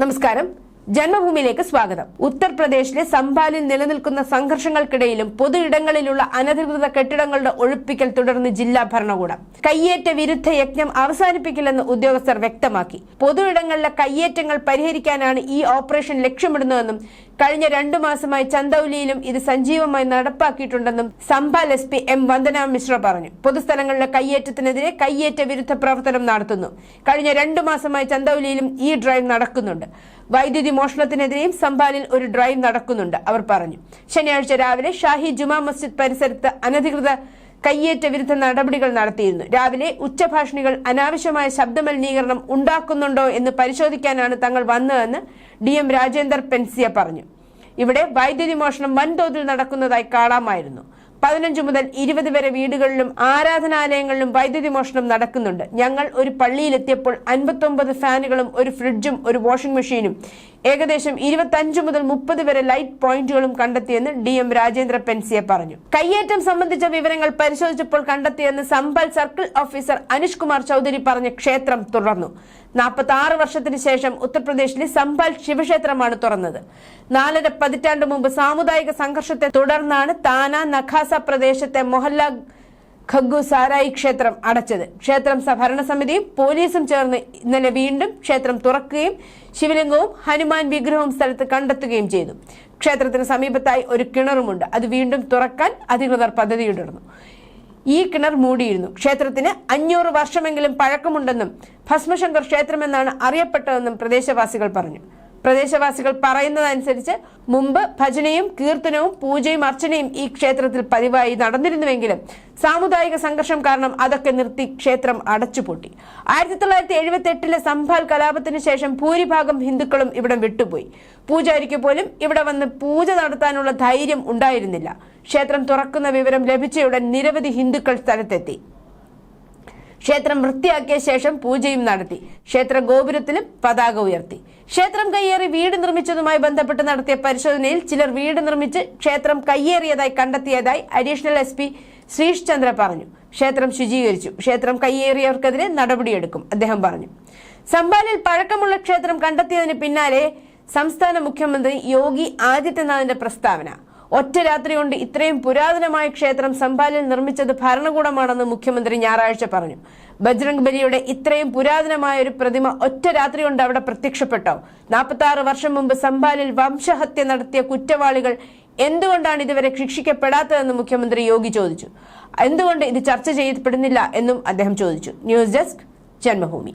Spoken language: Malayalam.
നമസ്കാരം. ജന്മഭൂമിയിലേക്ക് സ്വാഗതം. ഉത്തർപ്രദേശിലെ സംഭാലിൽ നിലനിൽക്കുന്ന സംഘർഷങ്ങൾക്കിടയിലും പൊതു ഇടങ്ങളിലുള്ള അനധികൃത കെട്ടിടങ്ങളുടെ ഒഴിപ്പിക്കൽ തുടർന്ന് ജില്ലാ ഭരണകൂടം. കയ്യേറ്റ വിരുദ്ധ യജ്ഞം അവസാനിപ്പിക്കില്ലെന്ന് ഉദ്യോഗസ്ഥർ വ്യക്തമാക്കി. പൊതു ഇടങ്ങളിലെ കയ്യേറ്റങ്ങൾ പരിഹരിക്കാനാണ് ഈ ഓപ്പറേഷൻ ലക്ഷ്യമിടുന്നതെന്നും കഴിഞ്ഞ രണ്ടു മാസമായി ചന്ദൌലിയിലും ഇത് സജീവമായി നടപ്പാക്കിയിട്ടുണ്ടെന്നും Sambhal S P M Vandana Mishra പറഞ്ഞു. പൊതുസ്ഥലങ്ങളിലെ കയ്യേറ്റത്തിനെതിരെ കയ്യേറ്റ വിരുദ്ധ പ്രവർത്തനം നടത്തുന്നു. കഴിഞ്ഞ രണ്ടു മാസമായി ചന്ദൌലിയിലും ഈ ഡ്രൈവ് നടക്കുന്നുണ്ട്. വൈദ്യുതി മോഷണത്തിനെതിരെയും സംഭാലിൽ ഒരു ഡ്രൈവ് നടക്കുന്നുണ്ട് അവർ പറഞ്ഞു. ശനിയാഴ്ച രാവിലെ ഷാഹി ജുമാ മസ്ജിദ് പരിസരത്ത് അനധികൃത കയ്യേറ്റ വിരുദ്ധ നടപടികൾ നടത്തിയിരുന്നു. രാവിലെ ഉച്ചഭാഷണികൾ അനാവശ്യമായ ശബ്ദമലിനീകരണം ഉണ്ടാക്കുന്നുണ്ടോ എന്ന് പരിശോധിക്കാനാണ് തങ്ങൾ വന്നതെന്ന് ഡി എം രാജേന്ദർ പെൻസിയ പറഞ്ഞു. ഇവിടെ വൈദ്യുതി മോഷണം വൻതോതിൽ നടക്കുന്നതായി കാണാമായിരുന്നു. പതിനഞ്ച് മുതൽ ഇരുപത് വരെ വീടുകളിലും ആരാധനാലയങ്ങളിലും വൈദ്യുതി മോഷണം നടക്കുന്നുണ്ട്. ഞങ്ങൾ ഒരു പള്ളിയിലെത്തിയപ്പോൾ അൻപത്തൊമ്പത് ഫാനുകളും ഒരു ഫ്രിഡ്ജും ഒരു വാഷിംഗ് മെഷീനും ഏകദേശം ഇരുപത്തഞ്ച് മുതൽ മുപ്പത് വരെ ലൈറ്റ് പോയിന്റുകളും കണ്ടെത്തിയെന്ന് ഡി എം രാജേന്ദ്ര പെൻസിയെ പറഞ്ഞു. കയ്യേറ്റം സംബന്ധിച്ച വിവരങ്ങൾ പരിശോധിച്ചപ്പോൾ കണ്ടെത്തിയെന്ന് സമ്പൽ സർക്കിൾ ഓഫീസർ അനിഷ് കുമാർ ചൌധരി പറഞ്ഞ ക്ഷേത്രം തുറന്നു നാൽപ്പത്തി ആറ് വർഷത്തിന് ശേഷം ഉത്തർപ്രദേശിലെ സമ്പൽ ശിവക്ഷേത്രമാണ് തുറന്നത്. നാലര പതിറ്റാണ്ട് മുമ്പ് സാമുദായിക സംഘർഷത്തെ തുടർന്നാണ് താന നഖാസ പ്രദേശത്തെ മൊഹല്ല ഖഗ്ഗു സാരായി ക്ഷേത്രം അടച്ചത്. ക്ഷേത്രം ഭരണസമിതിയും പോലീസും ചേർന്ന് ഇന്നലെ വീണ്ടും ക്ഷേത്രം തുറക്കുകയും ശിവലിംഗവും ഹനുമാൻ വിഗ്രഹവും സ്ഥലത്ത് കണ്ടെത്തുകയും ചെയ്തു. ക്ഷേത്രത്തിന് സമീപത്തായി ഒരു കിണറുമുണ്ട്. അത് വീണ്ടും തുറക്കാൻ അധികൃതർ പദ്ധതിയിടുന്നു. ഈ കിണർ മൂടിയിരുന്നു. ക്ഷേത്രത്തിന് അഞ്ഞൂറ് വർഷമെങ്കിലും പഴക്കമുണ്ടെന്നും ഭസ്മശങ്കർ ക്ഷേത്രമെന്നാണ് അറിയപ്പെട്ടതെന്നും പ്രദേശവാസികൾ പറഞ്ഞു. പ്രദേശവാസികൾ പറയുന്നതനുസരിച്ച് മുമ്പ് ഭജനയും കീർത്തനവും പൂജയും അർച്ചനയും ഈ ക്ഷേത്രത്തിൽ പതിവായി നടന്നിരുന്നുവെങ്കിലും സാമുദായിക സംഘർഷം കാരണം അതൊക്കെ നിർത്തി ക്ഷേത്രം അടച്ചുപൂട്ടി. ആയിരത്തി തൊള്ളായിരത്തി എഴുപത്തി എട്ടിലെ സംഭാൽ കലാപത്തിന് ശേഷം ഭൂരിഭാഗം ഹിന്ദുക്കളും ഇവിടെ വിട്ടുപോയി. പൂജാരിക്ക് പോലും ഇവിടെ വന്ന് പൂജ നടത്താനുള്ള ധൈര്യം ഉണ്ടായിരുന്നില്ല. ക്ഷേത്രം തുറക്കുന്ന വിവരം ലഭിച്ചയുടൻ നിരവധി ഹിന്ദുക്കൾ സ്ഥലത്തെത്തി. ക്ഷേത്രം വൃത്തിയാക്കിയ ശേഷം പൂജയും നടത്തി. ക്ഷേത്ര ഗോപുരത്തിലും പതാക ഉയർത്തി. ക്ഷേത്രം കയ്യേറി വീട് നിർമ്മിച്ചതുമായി ബന്ധപ്പെട്ട് നടത്തിയ പരിശോധനയിൽ ചിലർ വീട് നിർമ്മിച്ച് ക്ഷേത്രം കയ്യേറിയതായി കണ്ടെത്തിയതായി additional S P Shrish Chandra പറഞ്ഞു. ക്ഷേത്രം ശുചീകരിച്ചു. ക്ഷേത്രം കയ്യേറിയവർക്കെതിരെ നടപടിയെടുക്കും അദ്ദേഹം പറഞ്ഞു. സമ്പാലിൽ പഴക്കമുള്ള ക്ഷേത്രം കണ്ടെത്തിയതിന് പിന്നാലെ സംസ്ഥാന മുഖ്യമന്ത്രി യോഗി ആദിത്യനാഥിന്റെ പ്രസ്താവന. ഒറ്റ രാത്രി കൊണ്ട് ഇത്രയും പുരാതനമായ ക്ഷേത്രം സംഭാലിൽ നിർമ്മിച്ചത് ഭരണകൂടമാണെന്ന് മുഖ്യമന്ത്രി ഞായറാഴ്ച പറഞ്ഞു. ബജ്രംഗ് ബലിയുടെ ഇത്രയും പുരാതനമായ ഒരു പ്രതിമ ഒറ്റ രാത്രി കൊണ്ട് അവിടെ പ്രത്യക്ഷപ്പെട്ടോ? നാൽപ്പത്തി വർഷം മുമ്പ് സംഭാലിൽ വംശഹത്യ നടത്തിയ കുറ്റവാളികൾ എന്തുകൊണ്ടാണ് ഇതുവരെ ശിക്ഷിക്കപ്പെടാത്തതെന്ന് മുഖ്യമന്ത്രി യോഗി ചോദിച്ചു. എന്തുകൊണ്ട് ഇത് ചർച്ച ചെയ്യപ്പെടുന്നില്ല എന്നും അദ്ദേഹം ചോദിച്ചു. News desk Janmabhumi.